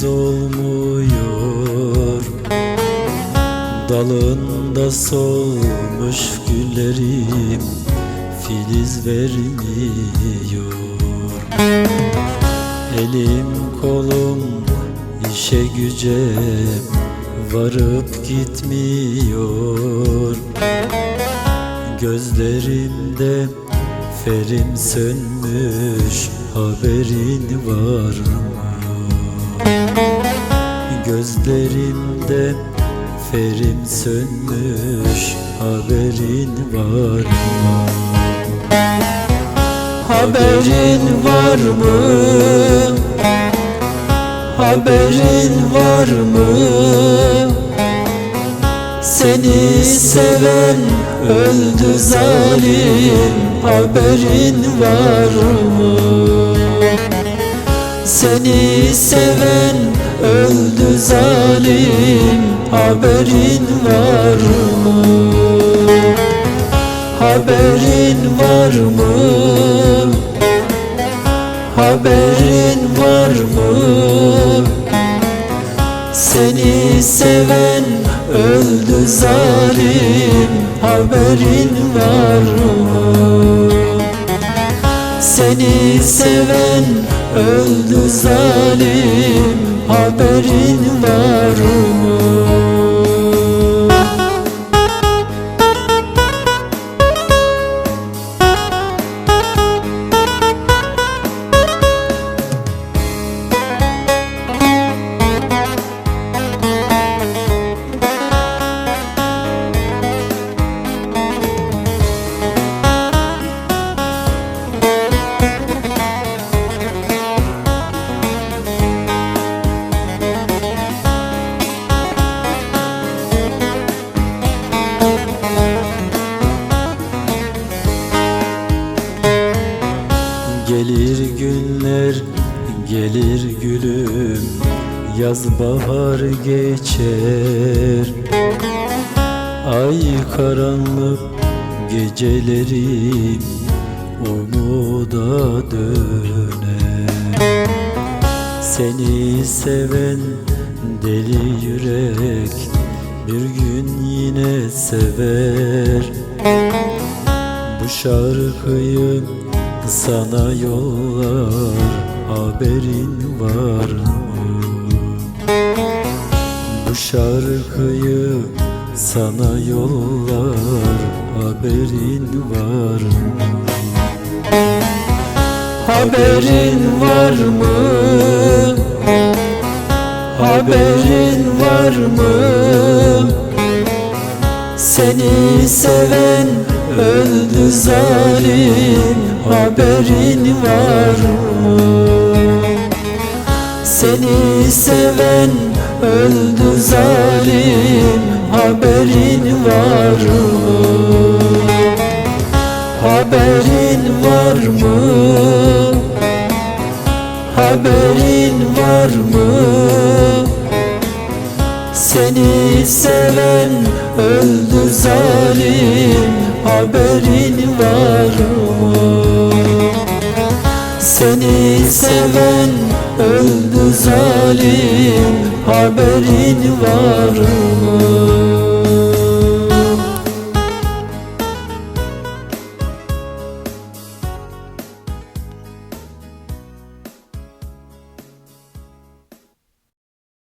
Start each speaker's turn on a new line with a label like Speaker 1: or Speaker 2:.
Speaker 1: solmuyor Dalında solmuş güllerim Filiz vermiyor. Elim kolum işe güce varıp gitmiyor. Gözlerimde ferim sönmüş haberin var mı? Gözlerimde ferim sönmüş haberin var mı? Haberin var mı? Haberin var mı? Seni seven öldü zalim Haberin var mı? Seni seven öldü zalim Haberin var mı? Haberin var mı? Haberin var mı? Seni seven öldü zalim Haberin var mı? Seni seven öldü zalim Haberin var Gelir günler, gelir gülüm Yaz bahar geçer. Ay karanlık gecelerim Umuda döner. Seni seven deli yürek Bir gün yine sever. Bu şarkıyı sana yollar Haberin var mı? Bu şarkıyı sana yollar Haberin var mı? Haberin var mı? Haberin var mı? Seni seven öldü zalim Haberin var mı? Seni seven öldü zalim Haberin var mı? Haberin var mı? Haberin var mı? Seni seven öldü zalim Haberin var mı? Seni seven öldü zalim Haberin var mı?